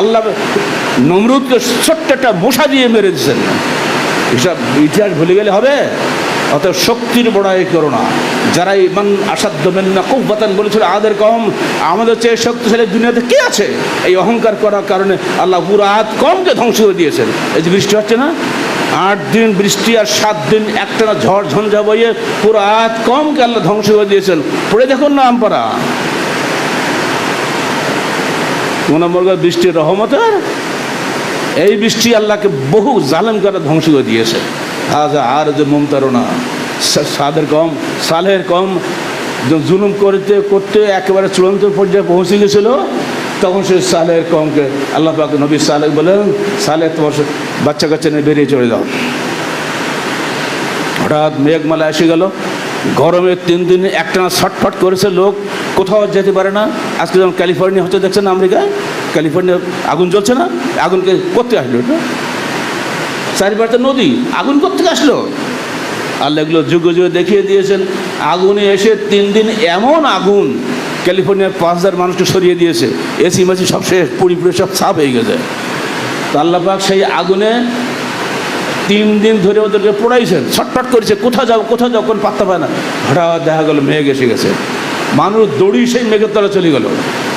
আল্লাহ নমরুদকে ছোট্ট একটা মশা দিয়ে মেরে দিচ্ছেন এসব ইতিহাস ভুলে গেলে হবে অত শক্তির বড়াই করো না। যারা ইমান আসাধ্য মেন না, খুব বাতান বলেছিল আদের কম, আমাদের চেয়ে শক্তিশালী দুনিয়াতে কে আছে? এই অহংকার করার কারণে আল্লাহ পুরো আদ কমকে ধ্বংস করে দিয়েছেন। এই যে বৃষ্টি হচ্ছে না? আট দিন বৃষ্টি আর সাত দিন একটানা ঝড় ঝঞ্ঝা বইয়ে পুরো আদ কমকে আল্লাহ ধ্বংস করে দিয়েছেন। পড়ে দেখুন না আমপারা নম্বর বৃষ্টির রহমতের এই বৃষ্টি আল্লাহকে বহু জালেম করে ধ্বংস করে দিয়েছে। হাজা আর যে মমতারণা সাদের কম সালের কম জুলুম করতে করতে একেবারে চূড়ান্ত পর্যায়ে পৌঁছে গেছিল, তখন সে সালের কমকে আল্লাহ পাক নবী সালেহ বলেন সালে তোমার বাচ্চা কাচ্চা নিয়ে বেরিয়ে চলে যাও। হঠাৎ মেঘমালা এসে গেল। গরমে তিন দিন একটানা ছটফট করেছে লোক। কোথাও যেতে পারে না। আজকে যেমন ক্যালিফোর্নিয়া হচ্ছে, দেখছেন আমেরিকায় ক্যালিফোর্নিয়া আগুন জ্বলছে না? আগুনকে করতে আসলো এটা। চারিপাশে নদী, আগুন করতে আসলো। আল্লাহ এগুলো যুগে যুগে দেখিয়ে দিয়েছেন। আগুনে এসে তিন দিন এমন আগুন ক্যালিফোর্নিয়ার পাঁচ হাজার মানুষকে সরিয়ে দিয়েছে। এসি মাসি সব শেষ, পুরি পুরি সব সাফ হয়ে গেছে। তো আল্লাহ পাক সেই আগুনে তিন দিন ধরে ওদেরকে পড়াইছেন। ছটফট করেছে, কোথাও যাও কোথাও যাও, কোন পাত্তা পায় না। হঠাৎ দেখা গেল মেঘ এসে গেছে। মানুষ দড়ি সেই মেঘের তলা চলে গেল।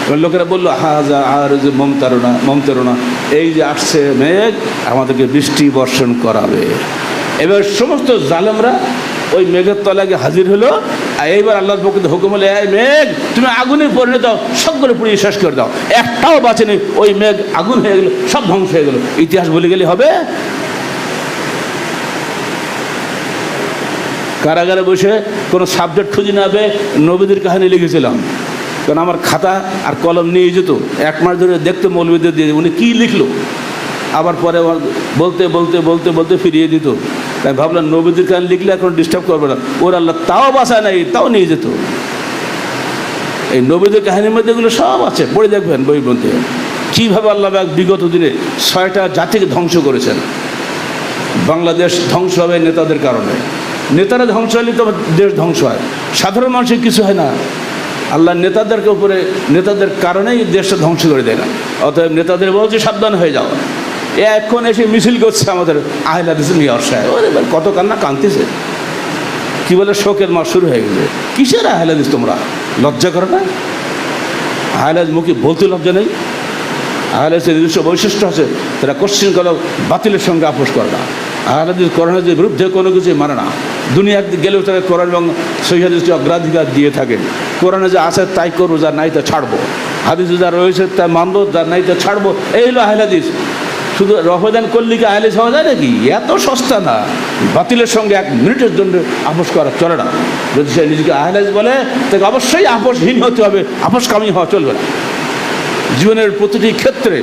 এবার লোকেরা বলল, হাজা আর যে মমতারণা মমতারণা, এই যে আসছে মেঘ, আমাদেরকে বৃষ্টি বর্ষণ করাবে। এবার সমস্ত জালেমরা ওই মেঘের গিয়ে হাজির হলো, আর এইবার আল্লাহর পক্ষে হুকুম হলে এই মেঘ, তুমি আগুনে পরিণত দাও সবগুলো পুড়িয়ে শেষ করে দাও। একটাও বাঁচেনি, ওই মেঘ আগুন হয়ে গেলো, সব ধ্বংস হয়ে গেলো। ইতিহাস বলে গেলে হবে। কারাগারে বসে কোনো সাবজেক্ট খুঁজে না পেয়ে নবীদের কাহিনী লিখেছিলাম। কারণ আমার খাতা আর কলম নিয়ে যেত। এক মাস ধরে দেখতে মৌলবীদের দিয়ে উনি কী লিখলো? আবার পরে বলতে বলতে বলতে বলতে ফিরিয়ে দিত। তাই ভাবলাম নবীদের কাহিনী লিখলে এখন ডিস্টার্ব করবে না। ওর আল্লাহ তাও বাসায় নাই, তাও নিয়ে যেত। এই নবীদের কাহিনীর মধ্যে এগুলো সব আছে। পড়ে দেখবেন বই মধ্যে কীভাবে আল্লাহ বিগত দিনে ছয়টা জাতিকে ধ্বংস করেছেন। বাংলাদেশ ধ্বংস হবে নেতাদের কারণে। নেতারা ধ্বংস হলে তো দেশ ধ্বংস হয়। সাধারণ মানুষের কিছু হয় না। আল্লাহ নেতাদেরকে উপরে, নেতাদের কারণেই দেশটা ধ্বংস করে দেয় না। অতএব নেতাদের বলছে সাবধান হয়ে যাও। এ এখন এসে মিছিল করছে আমাদের আহিলাদিস মিয়ার সাহেব। কত কান্না কাঁদতেছে। কি বলে, শোকের মাস শুরু হয়ে গেছে। কিসের আহিলাদিস তোমরা? লজ্জা করো না? আহিলাদ মুখে বলতে লজ্জা নেই। আহলাদের নিজস্ব বৈশিষ্ট্য আছে। তারা কোশ্চিন করো, বাতিলের সঙ্গে আপোষ করে না। আহলাদিস করোনাদের বিরুদ্ধে কোনো কিছু মানে না দুনিয়াতে গেলেও তারা কোরআন এবং সহিহাদিসকে অগ্রাধিকার দিয়ে থাকে কোরআনে যা আছে তাই করব যা নাই তা ছাড়বো। হাদিসে যা রয়েছে তা মানবো যা নাই তা ছাড়বো, এই হলো আহলাদিস শুধু রহদান করলে কি আহলেস হওয়া যায় নাকি? এত সস্তা না। বাতিলের সঙ্গে এক মিনিটের জন্য আপোষ করা চলে না। যদি সে নিজেকে আহলেস বলে, তাকে অবশ্যই আপোষহীন হতে হবে, আপোষকামী হওয়া চলবে না। জীবনের প্রতিটি ক্ষেত্রে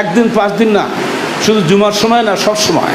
একদিন পাঁচ দিন না, শুধু জুমার সময় না, সব সময়।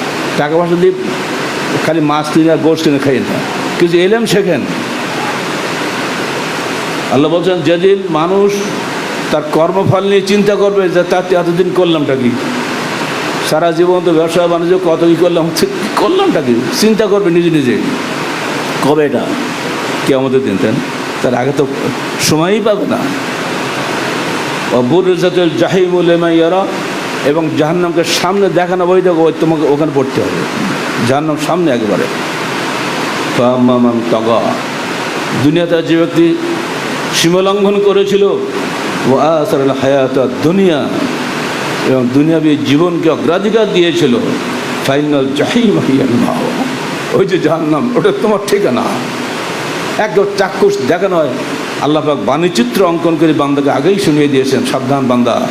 টাকা পয়সা দিয়ে খালি মাছ কিনে আর গোশ কিনে খাইয়েন না কিছু এলেম শেখেন। আল্লাহ বলছেন, যেদিন মানুষ তার কর্মফল নিয়ে চিন্তা করবে যে তার এতদিন করলামটা কি? সারা জীবন তো ব্যবসা, বাণিজ্য, কত কী করলাম করলামটা কি? চিন্তা করবে নিজে নিজে। কবে এটা? কে আমাদের দিন দেন তার আগে তো সময়ই পাবে না। অবুরজাতুল জাহিমুল এমাইয়ারা এবং জাহান্নামকে সামনে দেখানো বই দেখো ওই তোমাকে ওখানে পড়তে হবে। জাহান্নাম সামনে একেবারে। ফাম্মামান তগা। দুনিয়াতে যে ব্যক্তি সীমালঙ্ঘন করেছিল, ও আসার হায়াত দুনিয়া এবং দুনিয়া দুনিয়াবী জীবনকে অগ্রাধিকার দিয়েছিল, ফাইনাল জাহিম। ওই যে জাহান্নাম, ওটা তোমার ঠিকানা। একদম চাক্ষুষ দেখানো হয় আল্লাহ পাক বাণীচিত্র অঙ্কন করে বান্দাকে আগেই শুনিয়ে দিয়েছেন, সাবধান বান্দা।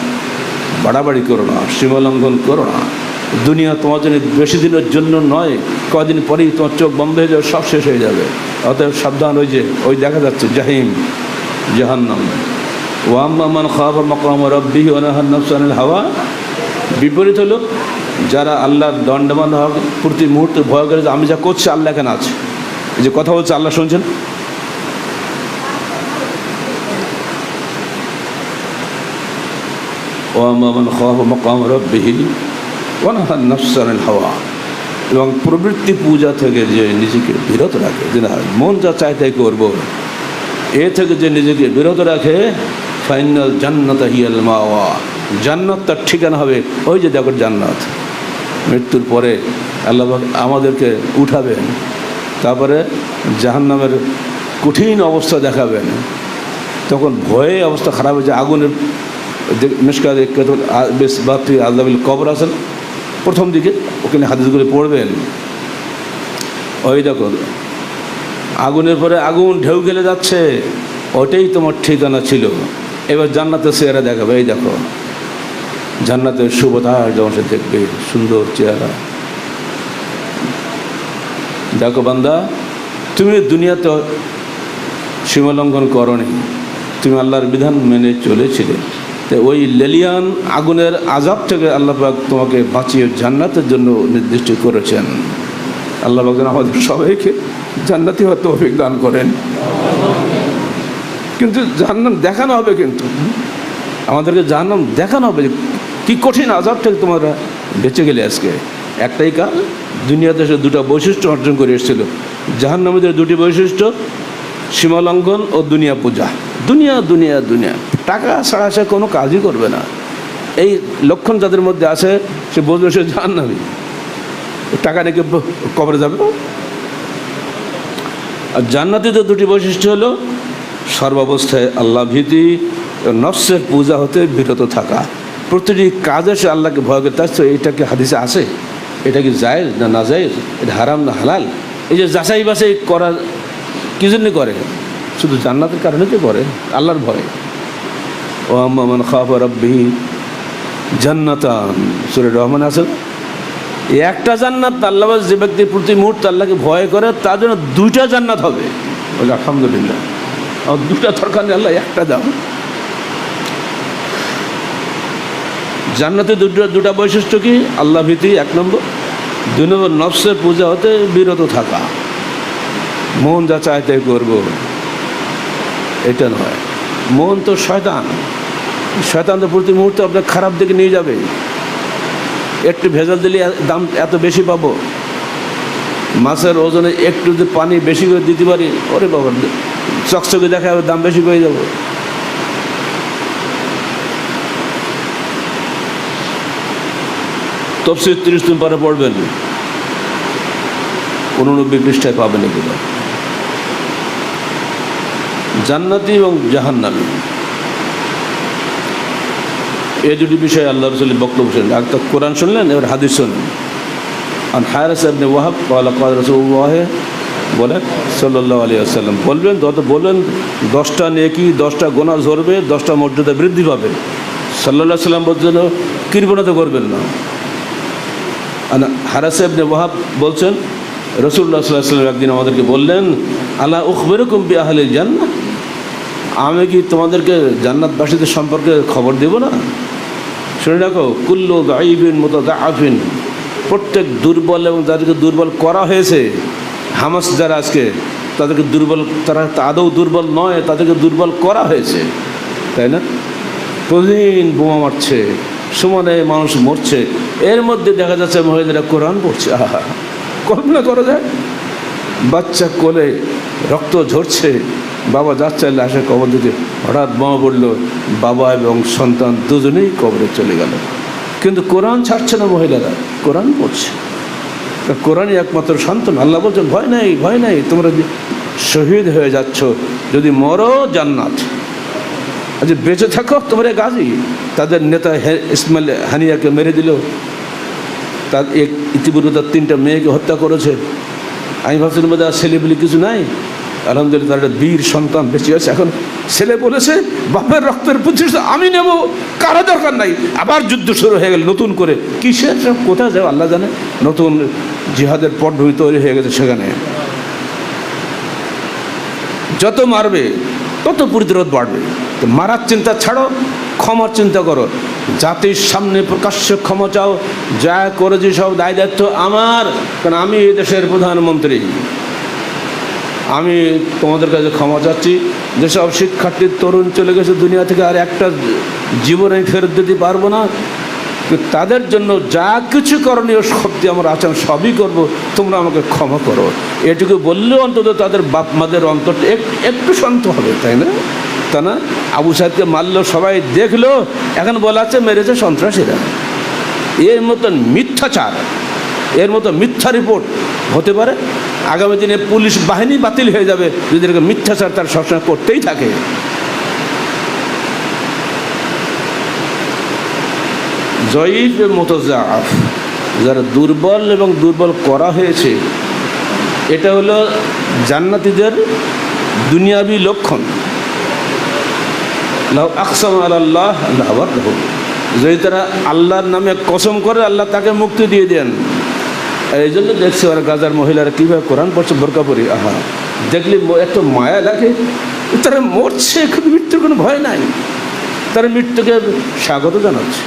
বাড়াবাড়ি করো না, সীমালঙ্ঘন করো না। দুনিয়া তোমার জন্য বেশি দিনের জন্য নয় কদিন পরেই তোমার চোখ বন্ধ হয়ে যাবে, সব শেষ হয়ে যাবে। অতএব সাবধান, ওই যে, ওই দেখা যাচ্ছে, জাহিম, জাহান্নাম। ওয়াম্মান খাফা মকাম রব্বিহি ওনাহান নফসানিল হাওয়া, বিপরীত হলো, যারা আল্লাহর দণ্ডমান হক প্রতি মুহূর্তে ভয় করে যে আমি যা করছি, আল্লাহ এখানে আছে। যে কথা বলছে, আল্লাহ শুনছেন? ওয়াম্মান খাফা মকাম রব্বিহি ওনাহান নফসানিল হাওয়া এবং প্রবৃত্তি পূজা থেকে যে নিজেকে বিরত রাখে, যে না, মন যা চায় তাই করব। এ থেকে যে নিজেকে বিরত রাখে ফাইনাল জান্নাত হিয়াল মাওয়া। জান্নাত তার ঠিকানা হবে ওই যে দেখো জান্নাত। মৃত্যুর পরে আল্লাহ আমাদেরকে উঠাবেন, তারপরে জাহান্নামের কঠিন অবস্থা দেখাবেন। তখন ভয়ে অবস্থা খারাপ হয়েছে আগুনের মিসকাদ বেশ বাতি আল্লাবিল কবর আছেন, প্রথম দিকে ওখানে হাদিসগুলি পড়বেন। ওই দেখো, আগুনের পরে আগুন ঢেউ গেলে যাচ্ছে, ওটাই তোমার ঠিকানা ছিল। এবার জান্নাতের চেহারা দেখাবে, এই দেখো। জান্নাতের শুভতার যেমন সে দেখবে, সুন্দর চেহারা। দেখো বান্দা, তুমি দুনিয়াতে সীমালঙ্ঘন করনি, তুমি আল্লাহর বিধান মেনে চলেছিলে। তো ওই লেলিয়ান আগুনের আজাব থেকে আল্লাহ পাক তোমাকে বাঁচিয়ে জান্নাতের জন্য নির্দিষ্ট করেছেন। আল্লাহ পাক যেন আমাদের সবাইকে জান্নাতি হয়তো অভিজ্ঞান করেন। কিন্তু জাহান্নাম দেখানো হবে কিন্তু। আমাদেরকে জাহান্নাম দেখানো হবে কী কঠিন আজাব থেকে তোমরা বেঁচে গেলে আজকে। একটাই কাজ দুনিয়াতে সে দুটো বৈশিষ্ট্য অর্জন করে এসেছিল। জাহান্নামীদের দুটি বৈশিষ্ট্য, সীমালঙ্ঘন ও দুনিয়া পূজা। দুনিয়া দুনিয়া দুনিয়া। টাকা ছাড়া সে কোনো কাজই করবে না। এই লক্ষণ যাদের মধ্যে আছে, সে বুঝবে সে জাহান্নামী। টাকা নাকি কবরে যাবে? আর জান্নাতিদের দুটি বৈশিষ্ট্য হলো, সর্বাবস্থায় আল্লাহ ভীতি নফসের পূজা হতে বিরত থাকা। প্রতিটি কাজে সে আল্লাহকে ভয় করতে আসছে এইটা কি হাদিসে আছে? এটা কি জায়েজ না না জায়েজ? এটা হারাম না হালাল? এই যে যাচাই বাছাই করা কী জন্য করে? শুধু জান্নাতের কারণে তো করে, আল্লাহর ভয়। ও আম্মান খাফা রব্বি জান্নাতান। সুরে রহমান আছে একটা জান্নাত আল্লাহ যে ব্যক্তি প্রতি মুহূর্তে আল্লাহকে ভয় করে, তার জন্য দুইটা জান্নাত হবে। বলে আলহামদুলিল্লাহ। আর দুটা দরকার নেই, আল্লাহ একটা দাও। জান্নাতে দুটো দুটা বৈশিষ্ট্য কি? আল্লাহ ভীতি, এক নম্বর। দুই নম্বর, নফসের পূজা হতে বিরত থাকা। মন যা চায় তাই করব। এটা নয়। মন তো শয়তান। শয়তান প্রতি মুহূর্তে আপনার খারাপ দিকে নিয়ে যাবে। একটু ভেজাল দিলে দাম এত বেশি পাবো। মাছের ওজনে একটু যদি পানি বেশি করে দিতে পারি, ওরে বাবা, চকচকে দেখা যাবে, দাম বেশি পেয়ে যাব। তফসির তিরিশ দিন পরে পড়বেন। উননব্বই পৃষ্ঠায় পাবেন এগুলো। জান্নাতি এবং জাহান্নামী। এই দুটি বিষয়ে আল্লাহ রসুলের বক্তব্য শুনলেন একটা কোরআন শুনলেন, এবার হাদিস শুনলেন। আর হায়ারাস আপনি ওয়াহাব কালা কাল রসুল্লাহে বলেন সাল্লাহ আলী আসাল্লাম বলবেন তত বলবেন দশটা নেকি, দশটা গোনা ঝরবে, দশটা মর্যাদা বৃদ্ধি পাবে। সাল্লাহ সাল্লাম বলছেন, কৃপণতা করবেন না। আর হারাস আপনি ওয়াহাব বলছেন রসুল্লাহ সাল্লাহ সাল্লাম একদিন আমাদেরকে বললেন আল্লাহ উখবেরকম বি আহলে জান্না আমি কি তোমাদেরকে জান্নাতবাসীদের সম্পর্কে খবর দেব না? শুনে রাখো, কুল্লু গাইবিন মতো আফিন প্রত্যেক দুর্বল এবং যাদেরকে দুর্বল করা হয়েছে, হামাস যারা আজকে, তাদেরকে দুর্বল, তারা আদৌ দুর্বল নয়, তাদেরকে দুর্বল করা হয়েছে। তাই না? প্রতিদিন বোমা মারছে, সমানে মানুষ মরছে। এর মধ্যে দেখা যাচ্ছে মহিলারা কোরআন পড়ছে। আহা, কল্পনা করা যায়? বাচ্চা কোলে রক্ত ঝরছে বাবা যাচ্ছে লাশে কবর দিতে। হঠাৎ মা পড়ল বাবা এবং সন্তান দুজনেই কবরে চলে গেল। কিন্তু কোরআন ছাড়ছে না মহিলারা, কোরআন পড়ছে। কোরআনই একমাত্র সন্তান, আল্লাহ বলছেন, ভয় নাই ভয় নাই, তোমরা শহীদ হয়ে যাচ্ছ, যদি মরো জান্নাত। আজ বেঁচে থাকো, তোমরা গাজী। তাদের নেতা ইসমাইল হানিয়াকে মেরে দিল। তার এক ইতিপূর্বে তার তিনটা মেয়েকে হত্যা করেছে। আমি ভাবছিলাম ছেলে বলে কিছু নাই। আলহামদুলিল্লাহ একটা বীর সন্তান বেঁচে আছে। এখন ছেলে বলেছে, বাপের রক্তের প্রতিষ্ঠা আমি নেব, কারও দরকার নাই। আবার যুদ্ধ শুরু হয়ে গেল নতুন করে। কিসের সব কোথায় যাও, আল্লাহ জানে। নতুন জিহাদের পটভূমি তৈরি হয়ে গেছে সেখানে। যত মারবে, তত প্রতিরোধ বাড়বে। তো মারার চিন্তা ছাড়ো, ক্ষমার চিন্তা করো। জাতির সামনে প্রকাশ্যে ক্ষমা চাও। যা করেছি সব দায় দায়িত্ব আমার, কারণ আমি এই দেশের প্রধানমন্ত্রী। আমি তোমাদের কাছে ক্ষমা চাচ্ছি। যেসব শিক্ষার্থীর তরুণ চলে গেছে দুনিয়া থেকে আর একটা জীবনে ফেরত দিতে পারব না, তাদের জন্য যা কিছু করণীয় শক্তি আমার আমি সবই করব, তোমরা আমাকে ক্ষমা করো। এটুকু বললেও অন্তত তাদের বাপ মাদের অন্তরটা এক- একটু শান্ত হবে, তাই না? তা না? আবু সাহেবকে মারলো, সবাই দেখল, এখন বলা আছে, মেরেছে সন্ত্রাসীরা। এর মতন মিথ্যাচার। এর মতো মিথ্যা রিপোর্ট হতে পারে। আগামী দিনে পুলিশ বাহিনী বাতিল হয়ে যাবে যদি এরকম মিথ্যাচার তার সবসময় করতেই থাকে। জয়ীফ মোতজাফ যারা দুর্বল এবং দুর্বল করা হয়েছে, এটা হলো জান্নাতীদের দুনিয়াবি লক্ষণ। আকসাম আল্লাহ আল্লাহ যদি তারা আল্লাহর নামে কসম করে আল্লাহ তাকে মুক্তি দিয়ে দেন এই জন্য দেখছি ওরা গাজার মহিলারা কীভাবে কোরআন পড়ছে, বোরকা পরি। আহা। দেখলি এত মায়া লাগে। তারা মরছে মৃত্যুর কোনো ভয় নাই। তারা মৃত্যুকে স্বাগত জানাচ্ছে।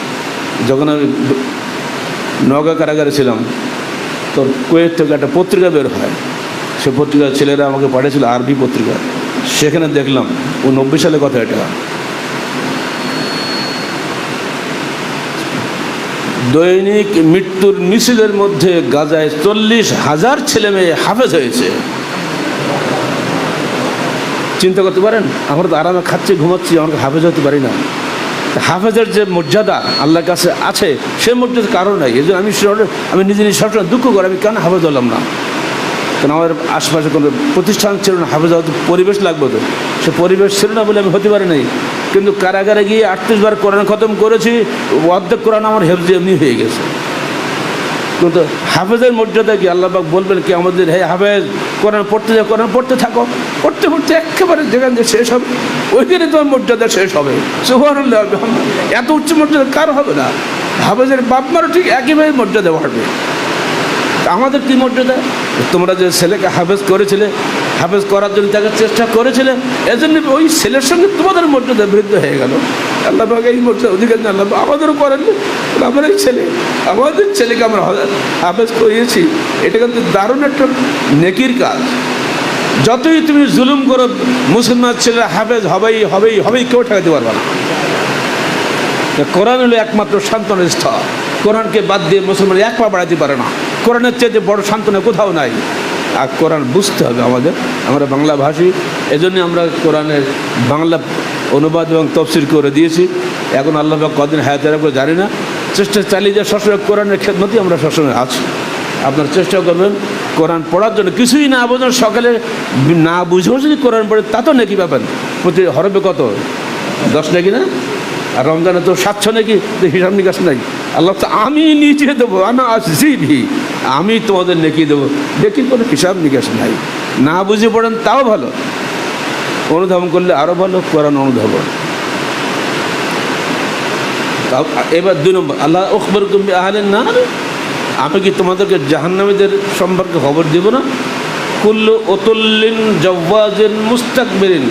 যখন আমি নগা কারাগারে ছিলাম তো কুয়েত থেকে একটা পত্রিকা বের হয়। সে পত্রিকার ছেলেরা আমাকে পাঠিয়েছিল আরবি পত্রিকা। সেখানে দেখলাম, ও নব্বই সালে কথা এটা। দৈনিক মৃত্যুর মিছিলের মধ্যে গাজায় চল্লিশ হাজার ছেলে মেয়ে হাফেজ হয়েছে। চিন্তা করতে পারেন, আমরা তো আরামে খাচ্ছি, ঘুমাচ্ছি আমরা হাফেজ হতে পারি না। হাফেজের যে মর্যাদা আল্লাহর কাছে আছে, সে মর্যাদার কারণ নাই। এই আমি আমি নিজে নিজে সবসময় দুঃখ করি, আমি কেন হাফেজ হলাম না? কারণ আমার আশপাশে কোনো প্রতিষ্ঠান ছিল না, হাফেজ পরিবেশ লাগবে তো? সে পরিবেশ ছিল না বলে আমি হতে পারি নাই। কিন্তু কারাগারে গিয়ে আটত্রিশ বার কোরআন খতম করেছি, অর্ধেক কোরআন আমার হেফজ এমনি হয়ে গেছে। কিন্তু হাফেজের মর্যাদা কি? আল্লাহবাক বলবেন কি, আমাদের হে হাফেজ, কোরআন পড়তে যাও, কোরআন পড়তে থাকো। পড়তে পড়তে একেবারে যেখান দিয়ে শেষ হবে, ওইখানে তোমার মর্যাদা শেষ হবে। এত উচ্চ মর্যাদা কার হবে না? হাফেজের বাপ মারও ঠিক একইভাবে মর্যাদা বাড়বে। আমাদের কী মর্যাদা? তোমরা যে ছেলেকে হাফেজ করেছিলে হাফেজ করার জন্য তাকে চেষ্টা করেছিলে এজন্য ওই ছেলের সঙ্গে তোমাদের মর্যাদা বৃদ্ধ হয়ে গেল। আল্লাহ এই মর্যাদা অধিকার আল্লাহ আমাদেরও করেননি আমার এই ছেলে, আমাদের ছেলেকে আমরা হাফেজ করিয়েছি। এটা কিন্তু দারুণ একটা নেকির কাজ। যতই তুমি জুলুম করো, মুসলমান ছেলেরা হাফেজ হবেই হবেই হবেই, কেউ ঠেকাতে পারবে না। কোরআন হলো একমাত্র সান্ত্বনের স্থল। কোরআনকে বাদ দিয়ে মুসলমান এক পা বাড়াতে পারে না। কোরআনের চেয়ে বড় সান্ত্বনা কোথাও নাই। আর কোরআন বুঝতে হবে আমাদের। আমরা বাংলা ভাষী এজন্য আমরা কোরআনের বাংলা অনুবাদ এবং তফসির করে দিয়েছি। এখন আল্লাহ কদিন হায়াতে রাখব জানি না। চেষ্টা চালিয়ে যে সবসময় কোরআনের খেদমতই আমরা সবসময় আছি। আপনার চেষ্টা করবেন কোরআন পড়ার জন্য। কিছুই না বোঝেন সকালে না বুঝেও যদি কোরআন পড়ে, তা তো নাকি পাবেন প্রতি হরবে কত? দশ নাকি না? আর রমজানে তো সাতশো নাকি? হিসাব নিকাশ নাই। আল্লাহ তো আমি নিচে দেবো আনা আসিবি আমি তোমাদের নেকি দেবো। দেখি কোনো হিসাব নিকাশ নাই। না বুঝে পড়েন তাও ভালো। অনুধাবন করলে আরও ভালো, কোরআন অনুধাবন। এবার দুই নম্বর, আল্লাহ ওখবর কুম্বি আহলেন না আমি কি তোমাদেরকে জাহান্নামীদের সম্পর্কে খবর দেব না? কুল্লু অতুল্লিন জব্বাজেন মুস্তাকবিরিন।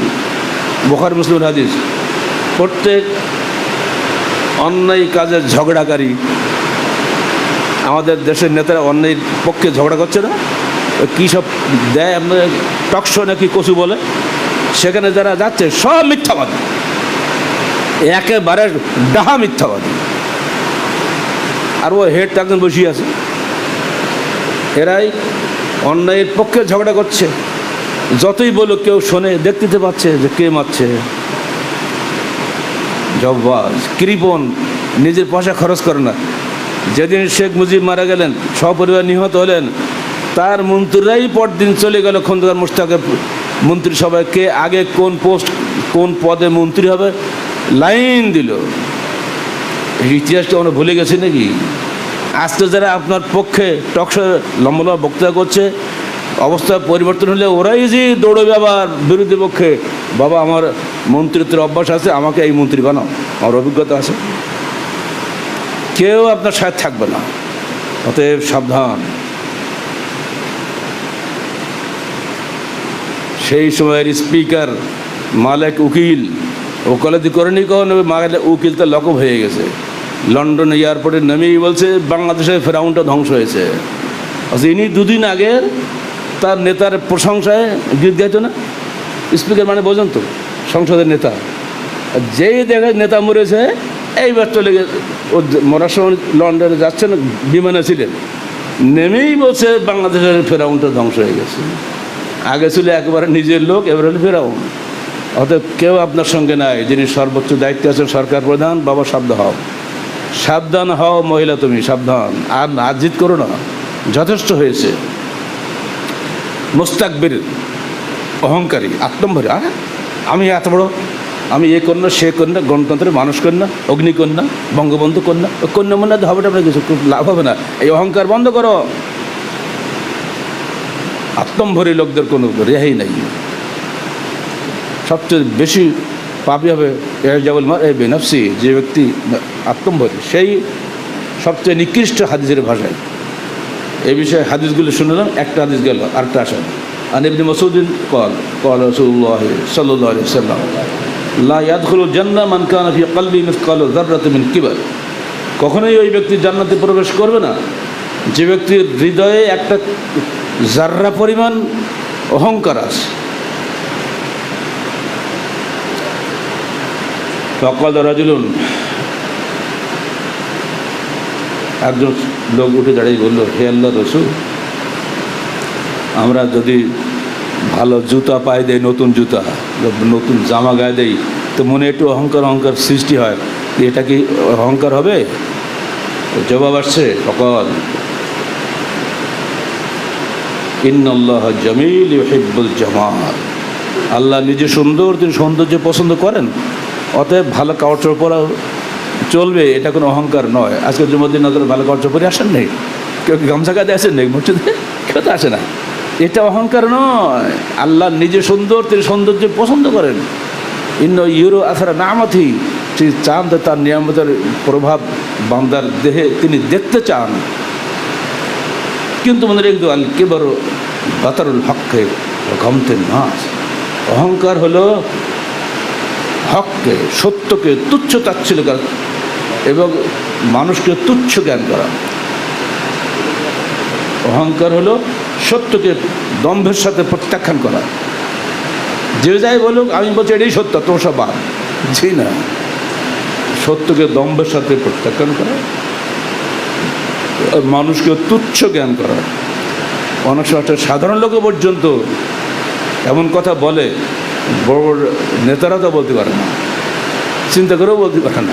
বোখার মুসলিম হাদিস। প্রত্যেক অন্যায় কাজের ঝগড়াকারী। আমাদের দেশের নেতারা অন্যায়ের পক্ষে ঝগড়া করছে না। কী সব দেয় আপনাদের টকশো নাকি কচু বলে? সেখানে যারা যাচ্ছে সব মিথ্যাবাদী। একেবারে ডাহা মিথ্যাবাদী। আর ও হেড একজন বসিয়ে আছে। এরাই অন্যায়ের পক্ষে ঝগড়া করছে। যতই বলো কেউ শোনে, দেখতে পাচ্ছে যে কে মারছে। জব্বাজ কৃপন, নিজের পয়সা খরচ করে না। যেদিন শেখ মুজিব মারা গেলেন, সপরিবার নিহত হলেন, তার মন্ত্রীরাই পরদিন চলে গেল খন্দকার মুস্তাকে মন্ত্রিসভায় কে আগে কোন পোস্ট, কোন পদে মন্ত্রী হবে? লাইন দিল। ইতিহাসটা আমরা ভুলে গেছি নাকি? আজকে যারা আপনার পক্ষে টকশো লম্বা লম্বা বক্তৃতা করছে অবস্থা পরিবর্তন হলে ওরাই যে দৌড়বে আবার বিরোধী পক্ষে। বাবা, আমার মন্ত্রিত্বের অভ্যাস আছে, আমাকে এই মন্ত্রী বানাও। আমার অভিজ্ঞতা আছে। কেউ আপনার সাথে থাকবে না। অতএব সাবধান। সেই সময়ের স্পিকার মালেক উকিল ওকালতি করেনি কখন মালেক উকিল তো লকব হয়ে গেছে। লন্ডন এয়ারপোর্টে নেমেই বলছে, বাংলাদেশের ফেরাউনটা ধ্বংস হয়েছে। আচ্ছা ইনি দুদিন আগে তার নেতার প্রশংসায় গীত গাইতো না? স্পিকার মানে বোঝেন তো, সংসদের নেতা। যেই দেখে নেতা মরেছে, এইবার চলে গেছে ও মরার সময় লন্ডনে যাচ্ছেন বিমানে ছিলেন। নেমেই বলছে, বাংলাদেশের ফেরাউনটা ধ্বংস হয়ে গেছে। আগে ছিল একেবারে নিজের লোক, এবার হলো ফেরাউন। অতএব কেউ আপনার সঙ্গে নাই, যিনি সর্বোচ্চ দায়িত্বে আছেন, সরকার প্রধান, বাবা সাবধান হও। সাবধান হও মহিলা তুমি, সাবধান। আর না জিত করো না। যথেষ্ট হয়েছে। মোস্তাকবির অহংকারী, আত্মম্ভরী। আর, আমি এত বড়, আমি এ কন্যা, সে কন্যা, গণতন্ত্রের মানুষ কন্যা অগ্নিকন্যা বঙ্গবন্ধু কন্যা, ও কন্যা মন্যা হবে আপনার কিছু লাভ হবে না। এই অহংকার বন্ধ করো। আত্মম্ভরী লোকদের কোনো রেহাই নাই। সবচেয়ে বেশি পাপি হবে যেমন এ বেনফসি যে ব্যক্তি আত্মম্ভরী, সেই সবচেয়ে নিকৃষ্ট হাদিসের ভাষায়। এই বিষয়ে হাদিসগুলো শুনলাম, একটা হাদিস গেল, আরেকটা আসেন আর এমনি মসুদ্দিন কল কল রসুল্লাহ সাল্লাহ সাল্লাম লা ইয়াদখুলুল মান কানা ফি কখনোই ওই ব্যক্তি জান্নাতে প্রবেশ করবে না। যে ব্যক্তির হৃদয়ে একটা জাররা পরিমাণ অহংকার আছে। ফকাল রাজুলুন একজন লোক উঠে দাঁড়িয়ে বলল, হে আল্লাহ রসুল, আমরা যদি ভালো জুতা পায়ে দেয় নতুন জুতা, নতুন জামা গায়ে দেই, তো মনে একটু অহংকার অহংকার সৃষ্টি হয়। এটা কি অহংকার হবে? জবাব আসছে সকল ইন্নআল্লাহ জামিল জামাল। আল্লাহ নিজে সুন্দর, তিনি সৌন্দর্য পছন্দ করেন। অতএব ভালো কাপড় পরা চলবে, এটা কোনো অহংকার নয়। আজকে জুমদ্দিন নজর ভালো গর্জ পরে আসেন নেই? কেউ কি গামছা কাঁধে আসেন নেই মসজিদে? কেউ তো আসে না। এটা অহংকার নয়। আল্লাহ নিজে সুন্দর, তিনি সৌন্দর্য পছন্দ করেন। ইন্ন ইউরো আসারা নামথি তিনি চান তার নিয়ামতের প্রভাব বান্দার দেহে তিনি দেখতে চান। কিন্তু মনে রেখে আল কেবর বাতারুল হককে গমতে নাচ। অহংকার হলো হককে, সত্যকে তুচ্ছ তাচ্ছিল করা এবং মানুষকে তুচ্ছ জ্ঞান করা। অহংকার হলো সত্যকে দম্ভের সাথে প্রত্যাখ্যান করা। যে যাই বলুক, আমি বলছি এটাই সত্য তোর সব জি না। সত্যকে দম্ভের সাথে প্রত্যাখ্যান করা। মানুষকে তুচ্ছ জ্ঞান করা। অনেক সময় সাধারণ লোকও পর্যন্ত এমন কথা বলে, বড় বড় নেতারা তো বলতে পারে না। চিন্তা করেও বলতে পারে না।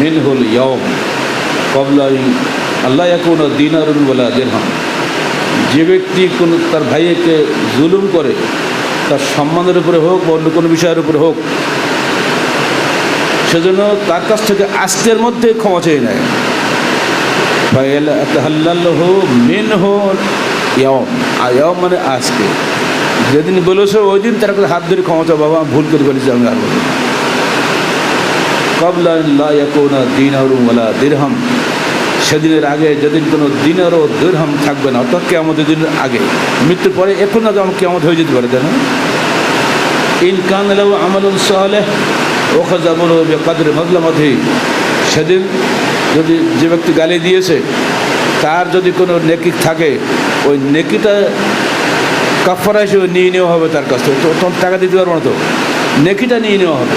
মিনহুল ইয়ম কবলাই আল্লাহ কোনো দিন আরুন বলা দেহাম যে ব্যক্তি কোনো তার ভাইকে জুলুম করে, তার সম্মানের উপরে হোক বা অন্য কোনো বিষয়ের উপরে হোক, সেজন্য তার কাছ থেকে আজকের মধ্যে ক্ষমা চেয়ে নেয়। আল্লাহ মিন হোল ইয়ম আয়ম মানে আজকে। যেদিন বলেছ, ওই দিন তার হাত ধরে ক্ষমা চাও, বাবা, ভুল করে করেছি আমি আর বলব কবলা ইয়াকুনা দিনারুম ওয়ালা সেদিনের আগে যেদিন কোনো দিনের ও দিরহাম থাকবে না, অর্থাৎ কেমতের দিনের আগে। মৃত্যুর পরে এখন না আমার কেমত হয়ে যেতে পারে জানো ইন কান লাউ আমালুন সালেহ ওখাজাবুল বেকাদের মজলামতি। সেদিন যদি যে ব্যক্তি গালি দিয়েছে, তার যদি কোনো নেকি থাকে, ওই নেকিটা কাফারা হিসেবে নিয়ে নেওয়া হবে তার কাছ থেকে। তো তখন টাকা দিতে পারব না তো। নেকিটা নিয়ে নেওয়া হবে।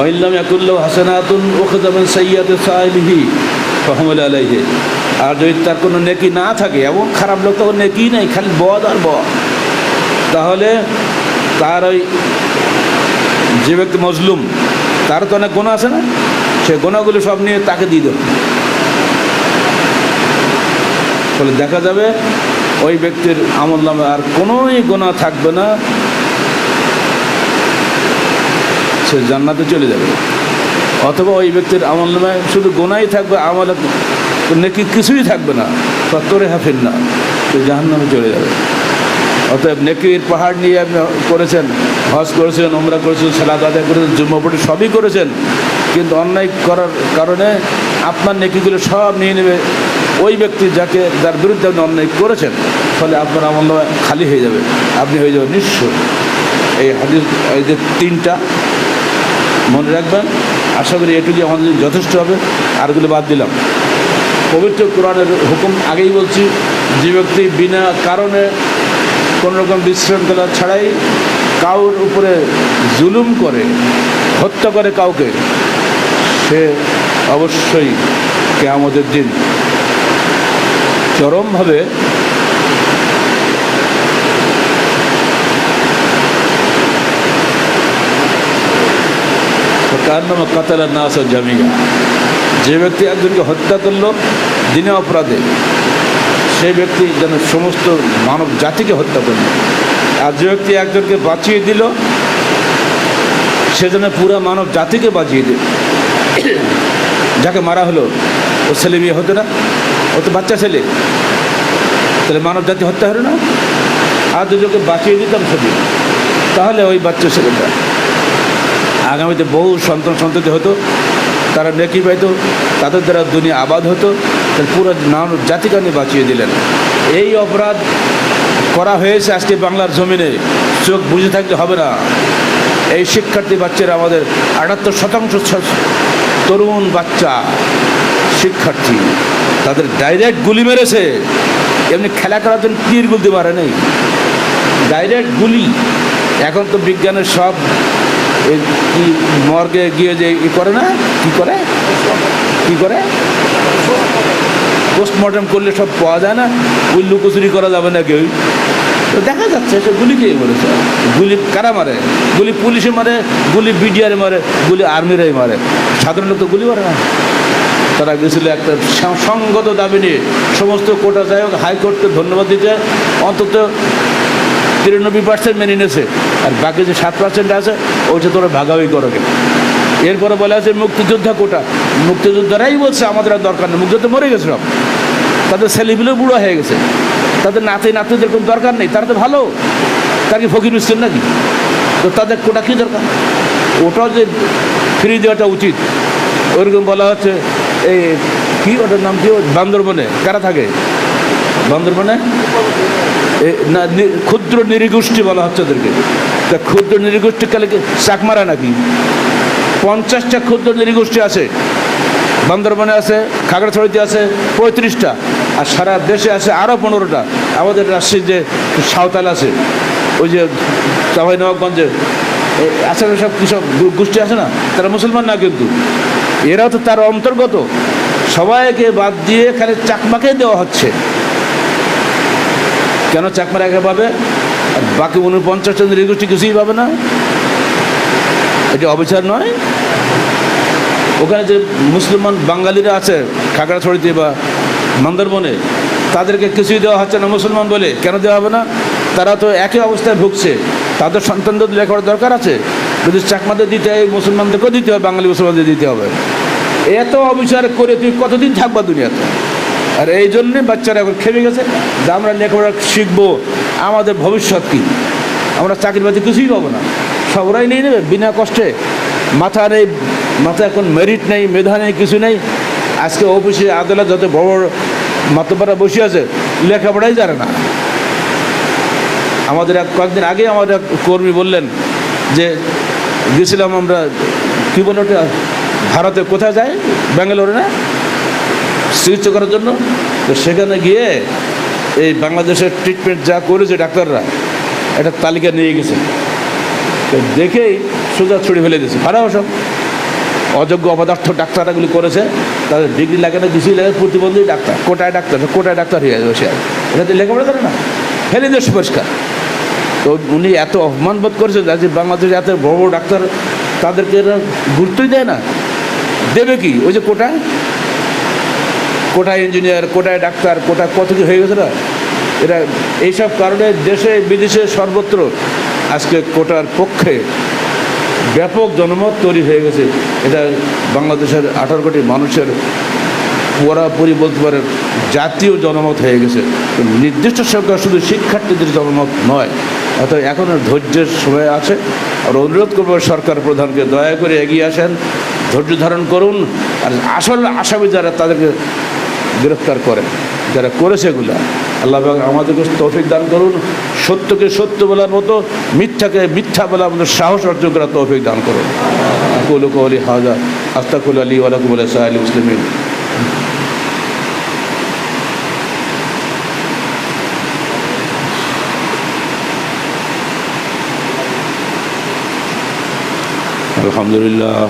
ওয়াইল্লাম ইয়াকুল্লাহ হাসানাতুন ওখদামান সাইয়াতে সাইলিহি ফহমুল আলাইহি আর যদি তার কোনো নেকি না থাকে এমন খারাপ লোক তখন নেকি নেই, খালি বদ আর বদ। তাহলে তার ওই যে ব্যক্তি মজলুম, তার তো অনেক গোনা আছে না? সে গোনাগুলো সব নিয়ে তাকে দিয়ে দেবে। ফলে দেখা যাবে ওই ব্যক্তির আমল নামে আর কোনোই গোনা থাকবে না। সে জান্নাতে চলে যাবে। অথবা ওই ব্যক্তির আমল নামায় শুধু গোনাই থাকবে, আমল নাকি কিছুই থাকবে না। সত্তরে হাফিন না, সে জাহান্নামে চলে যাবে। অতএব নেকির পাহাড় নিয়ে আপনি করেছেন, হজ করেছেন ওমরা করেছেন সালাদ আদায় করেছেন জুম্মপটি সবই করেছেন, কিন্তু অন্যায় করার কারণে আপনার নেকিগুলো সব নিয়ে নেবে ওই ব্যক্তি যাকে, যার বিরুদ্ধে আপনি অন্যায় করেছেন, ফলে আপনার আমল খালি হয়ে যাবে, আপনি হয়ে যাবেন নিঃস্ব। এই হাদিস, এই যে তিনটা মনে রাখবেন, আশা করি এটুকুই আমাদের যথেষ্ট হবে। আরগুলো বাদ দিলাম। পবিত্র কোরআনের হুকুম আগেই বলছি, যে ব্যক্তি বিনা কারণে কোনো রকম বিশৃঙ্খলা ছাড়াই কাউর উপরে জুলুম করে, হত্যা করে কাউকে, সে অবশ্যই কেয়ামতের দিন চরমভাবে কার নামে কাতালা নাস জামিয়া। যে ব্যক্তি একজনকে হত্যা করল দিনে অপরাধে সেই ব্যক্তি যেন সমস্ত মানব জাতিকে হত্যা করল। আর যে ব্যক্তি একজনকে বাঁচিয়ে দিল, সে যেন পুরো মানব জাতিকে বাঁচিয়ে দিল। যাকে মারা হলো, ও ছেলে মেয়ে হতো না, ও তো বাচ্চা ছেলে। তাহলে মানব জাতি হত্যা হলো না? আর দুজনকে বাঁচিয়ে দিতাম ছবি। তাহলে ওই বাচ্চা ছেলেটা আগামীতে বহু সন্তান সন্ততি হতো, তারা নেকি পাইতো, তাদের দ্বারা দুনিয়া আবাদ হতো, তার পুরো নাম জাতিকে বাঁচিয়ে দিলেন। এই অপরাধ করা হয়েছে আজকে বাংলার জমিনে, চোখ বুঝে থাকতে হবে না। এই শিক্ষার্থী বাচ্চারা আমাদের আটাত্তর শতাংশ তরুণ বাচ্চা শিক্ষার্থী, তাদের ডাইরেক্ট গুলি মেরেছে। এমনি খেলা করার জন্য তীর গুলতে পারে নেই। ডাইরেক্ট গুলি। এখন তো বিজ্ঞানের সব মর্গে গিয়ে যে ই করে না? কি করে? কি করে? পোস্টমর্টম করলে সব পাওয়া যায় না? ওই লুকোচুরি করা যাবে না কেউ। তো দেখা যাচ্ছে সে গুলি কে বলেছে গুলি কারা মারে? গুলি পুলিশে মারে, গুলি বিডিআর মারে, গুলি আর্মিরাই মারে। সাধারণ লোক তো গুলি মারে না। তারা গেছিল একটা সং- সঙ্গত দাবি নিয়ে। সমস্ত কোটা যাই হোক, হাইকোর্টকে ধন্যবাদ দিতে অন্তত তিরানব্বই পার্সেন্ট মেনে নিয়েছে। আর বাকি যে সাত পার্সেন্ট আছে, ওইটা তোরা ভাগাভাগি করো কেন এরপরে বলা আছে, মুক্তিযোদ্ধা কোটা। মুক্তিযোদ্ধারাই বলছে, আমাদের আর দরকার নেই। মুক্তিযোদ্ধা মরে গেছে সব। তাদের ছেলেগুলো বুড়ো হয়ে গেছে। তাদের নাতি নাতিদের কোনো দরকার নেই। তারা তো ভালো। তার কি ফকির মিসছেন নাকি? তো তাদের কোটা কী দরকার? ওটাও যে ফ্রি দেওয়াটা উচিত। ওইরকম বলা হচ্ছে, এই কি ওটার নাম কি? বান্দরবনে। কারা থাকে? বান্দরবনে? না ক্ষুদ্র নিরীগোষ্ঠী বলা হচ্ছে ওদেরকে। তা ক্ষুদ্র নিরীগোষ্ঠী কালে চাকমারা নাকি? পঞ্চাশটা ক্ষুদ্র নিরীগোষ্ঠী আছে। বান্দরবনে আছে, খাগড়াছড়িতে আছে, পঁয়ত্রিশটা। আর সারা দেশে আছে আরও পনেরোটা। আমাদের রাজশাহীর যে সাঁওতাল আছে, ওই যে চাপাই নবাবগঞ্জে আছে সব কৃষক গোষ্ঠী আছে না? তারা মুসলমান না কিন্তু? এরাও তো তার অন্তর্গত। সবাইকে বাদ দিয়ে খালি চাকমাকে দেওয়া হচ্ছে। কেন চাকমার একে পাবে? আর বাকি উনপঞ্চাশ জন নিরীগোষ্ঠী কিছুই পাবে না। এটি অবিচার নয়। ওখানে যে মুসলমান বাঙালিরা আছে, খাগড়াছড়িতে বা বান্দরবনে তাদেরকে কিছুই দেওয়া হচ্ছে না মুসলমান বলে। কেন দেওয়া হবে না? তারা তো একই অবস্থায় ভুগছে। তাদের সন্তানদের লেখার দরকার আছে। যদি চাকমাদের দিতে হয়, মুসলমানদেরকেও দিতে হবে, বাঙালি মুসলমানদের দিতে হবে। এত অবিচার করে তুই কতদিন থাকবা দুনিয়াতে? আর এই জন্যে বাচ্চারা এখন খেপে গেছে যে আমরা লেখাপড়া শিখব, আমাদের ভবিষ্যৎ কী? আমরা চাকরি বাকরি কিছুই পাবো না। সব ওরাই নিয়ে নেবে বিনা কষ্টে। মাথা নেই, মাথা এখন মেরিট নেই, মেধা নেই, কিছু নেই। আজকে অফিসে আদালত যত বড় বড় মাতব্বারা বসে আছে, লেখাপড়াই জানে না। আমাদের এক কয়েকদিন আগে আমাদের এক কর্মী বললেন যে, গেছিলাম আমরা কী বলে ওটা? ভারতে কোথায় যায়? ব্যাঙ্গালোরে না? চিকিৎসা করার জন্য, তো সেখানে গিয়ে এই বাংলাদেশের ট্রিটমেন্ট যা করেছে ডাক্তাররা, একটা তালিকা নিয়ে গেছে। তো দেখেই সোজা ছুড়ে ফেলে দিয়েছে। খারাপ সব অযোগ্য অপদার্থ ডাক্তাররাগুলি করেছে, তাদের ডিগ্রি লাগে না কিছুই লাগে, প্রতিবন্ধী ডাক্তার, কোটায় ডাক্তার কোটায় ডাক্তার হয়ে যাবে বসে আছে এটা তো লেখাপড়া করে না। ফেলে দিয়ে পরিষ্কার। তো উনি এত অপমানবোধ করেছেন যে বাংলাদেশে এত বড় বড় ডাক্তার তাদেরকে গুরুত্বই দেয় না। দেবে কি? ওই যে কোটায়? কোটায় ইঞ্জিনিয়ার, কোটায় ডাক্তার কোটায় কত কি হয়ে গেছে না? এরা এইসব কারণে দেশে, বিদেশে সর্বত্র আজকে কোটার পক্ষে ব্যাপক জনমত তৈরি হয়ে গেছে। এটা বাংলাদেশের আঠারো কোটি মানুষের পুরাপুরি বলতে পারেন জাতীয় জনমত হয়ে গেছে। নির্দিষ্ট সংখ্যা শুধু শিক্ষার্থীদের জনমত নয়, অর্থাৎ এখনও ধৈর্যের সময় আছে। আর অনুরোধ করব সরকার প্রধানকে দয়া করে এগিয়ে আসেন, ধৈর্য ধারণ করুন। আর আসল আসামি যারা, তাদেরকে গ্রেফতার করেন যারা করেছে এগুলা আল্লাহ পাক আমাদেরকে তৌফিক দান করুন সত্যকে সত্য বলার মতো মিথ্যাকে মিথ্যা বলার মতো সাহস অর্জন করার তৌফিক দান করুন আকুল কৌলি হাজা আস্তাকুল আলী ওয়ালাকুম সাহেব মুসলিমিন الحمد لله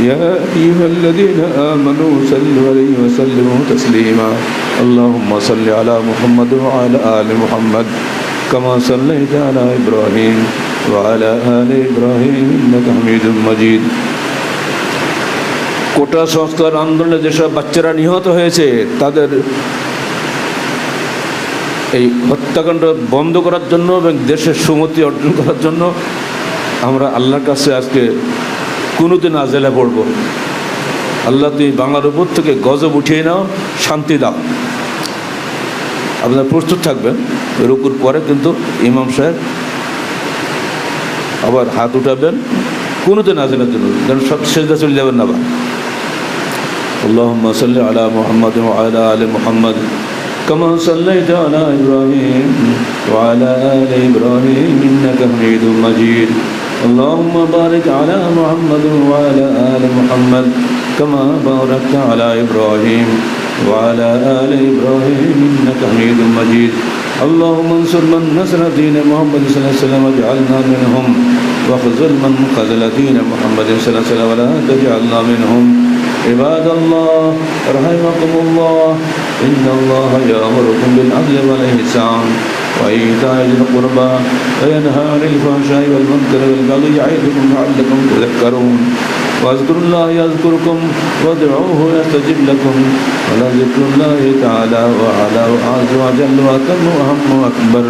يا أيها الذين آمنوا صلوا عليه وسلموا تسليما اللهم صل على محمد وعلى آل محمد كما صليت على إبراهيم وعلى آل إبراهيم إنك حميد مجيد কোটা সংস্কার আন্দোলনে যেসব বাচ্চারা নিহত হয়েছে তাদের এই হত্যাকাণ্ড বন্ধ করার জন্য এবং দেশের সুমতি অর্জন করার জন্য আমরা আল্লাহর কাছে আজকে কোনোতে নাজেলা পড়ব আল্লাহ তুমি বাংলার উপর থেকে গজব উঠিয়ে নাও শান্তি দাও আপনারা প্রস্তুত থাকবেন রুকুর পরে কিন্তু ইমাম সাহেব আবার হাত উঠাবেন কোনোতে নাজেলার জন্য যেন সব সেজদা চলে যাবেন না আবার اللهم صل على محمد وعلى آل محمد كما صليت على إبراهيم وعلى آل إبراهيم إنك حميد مجيد اللهم بارك على محمد وعلى آل محمد كما باركت على إبراهيم وعلى آل إبراهيم إنك حميد مجيد. اللهم انصر من نصر دين محمد صلى الله عليه وسلم واجعلنا منهم واخذل من خذل دين محمد صلى الله عليه وسلم ولا تجعلنا منهم. عباد الله رحمكم الله. إن الله يأمركم بالعدل والإحسان. وإيتاء ذي القربى وينهى عن الفحشاء والمنكر والبغي يعظكم لعلكم تذكرون وأذكروا الله يذكركم وادعوه يستجب لكم ولذكر الله تعالى وعلى وعز وجل وأتم وأهم وأكبر.